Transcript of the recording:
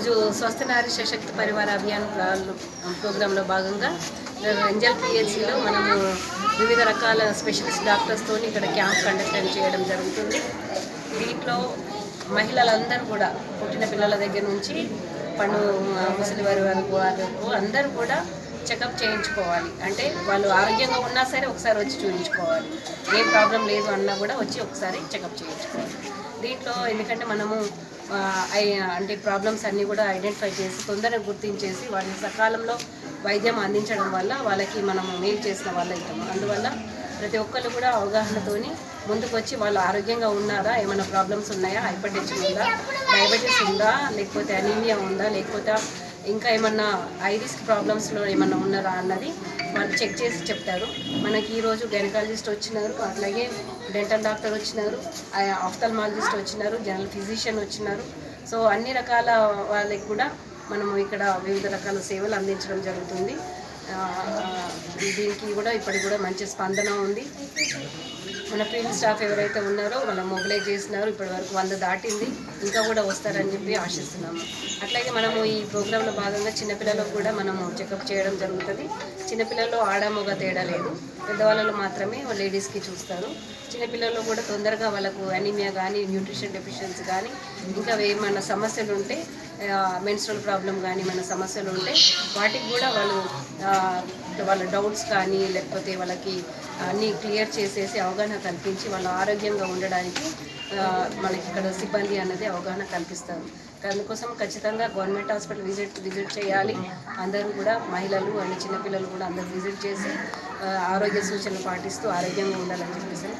ఈరోజు స్వస్థ నారీ సశక్తి పరివార అభియాన్ ప్రోగ్రాంలో భాగంగా ఎంజల్ పిహెచ్సిలో మనము వివిధ రకాల స్పెషలిస్ట్ డాక్టర్స్తో ఇక్కడ క్యాంప్ కండక్ట్ చేయడం జరుగుతుంది. దీంట్లో మహిళలందరూ కూడా పుట్టిన పిల్లల దగ్గర నుంచి పండు ముసలి వారి వరకు అందరూ కూడా చెకప్ చేయించుకోవాలి. అంటే వాళ్ళు ఆరోగ్యంగా ఉన్నా సరే ఒకసారి వచ్చి చూపించుకోవాలి ఏం ప్రాబ్లం లేదు అన్నా కూడా వచ్చి ఒకసారి చెకప్ చేయించుకోవాలి. దీంట్లో ఎందుకంటే మనము అంటే ప్రాబ్లమ్స్ అన్నీ కూడా ఐడెంటిఫై చేసి తొందరగా గుర్తించేసి వాటిని సకాలంలో వైద్యం అందించడం వల్ల వాళ్ళకి మనం మేలు చేసిన వాళ్ళు అవుతాము అందువల్ల ప్రతి ఒక్కళ్ళు కూడా అవగాహనతోని ముందుకు వచ్చి వాళ్ళు ఆరోగ్యంగా ఉన్నారా ఏమైనా ప్రాబ్లమ్స్ ఉన్నాయా హైపర్ టెన్షన్ ఉందా డయాబెటీస్ ఉందా లేకపోతే అనీమియా ఉందా లేకపోతే ఇంకా ఏమన్నా ఐరిస్క్ రిస్క్ ప్రాబ్లమ్స్లో ఏమన్నా ఉన్నారా అన్నది వాళ్ళు చెక్ చేసి చెప్తారు. మనకి ఈరోజు గైనకాలజిస్ట్ వచ్చినారు అట్లాగే డెంటల్ డాక్టర్ వచ్చినారు ఆఫ్థల్మాలజిస్ట్ వచ్చినారు జనరల్ ఫిజిషియన్ వచ్చినారు. సో అన్ని రకాల వాళ్ళకి కూడా మనము ఇక్కడ వివిధ రకాల సేవలు అందించడం జరుగుతుంది. దీనికి కూడా ఇప్పటికి కూడా మంచి స్పందన ఉంది. మన ఫీల్డ్ స్టాఫ్ ఎవరైతే ఉన్నారో వాళ్ళు మొబిలైజ్ చేసినారు ఇప్పటి వరకు వంద దాటింది. ఇంకా కూడా వస్తారని చెప్పి ఆశిస్తున్నాము. అట్లాగే మనము ఈ ప్రోగ్రాంలో భాగంగా చిన్నపిల్లలకు కూడా మనము చెకప్ చేయడం జరుగుతుంది. చిన్నపిల్లల్లో ఆడ తేడా లేదు. పెద్దవాళ్ళలో మాత్రమే లేడీస్కి చూస్తారు. చిన్నపిల్లల్లో కూడా తొందరగా వాళ్ళకు అనీమియా కానీ న్యూట్రిషన్ డెఫిషియన్సీ కానీ ఇంకా ఏమైనా సమస్యలు ఉంటే మెన్స్ట్రల్ ప్రాబ్లం కానీ మన సమస్యలు ఉంటే వాటికి కూడా వాళ్ళు వాళ్ళ డౌట్స్ కానీ లేకపోతే వాళ్ళకి అన్నీ క్లియర్ చేసేసి అవగాహన కల్పించి వాళ్ళు ఆరోగ్యంగా ఉండడానికి మనకి ఇక్కడ సిబ్బంది అన్నది అవగాహన కల్పిస్తారు. అందుకోసం ఖచ్చితంగా గవర్నమెంట్ హాస్పిటల్ విజిట్ విజిట్ చేయాలి. అందరూ కూడా మహిళలు అండ్ చిన్నపిల్లలు కూడా అందరూ విజిట్ చేసి ఆరోగ్య సూచనలు పాటిస్తూ ఆరోగ్యంగా ఉండాలని చెప్పేసి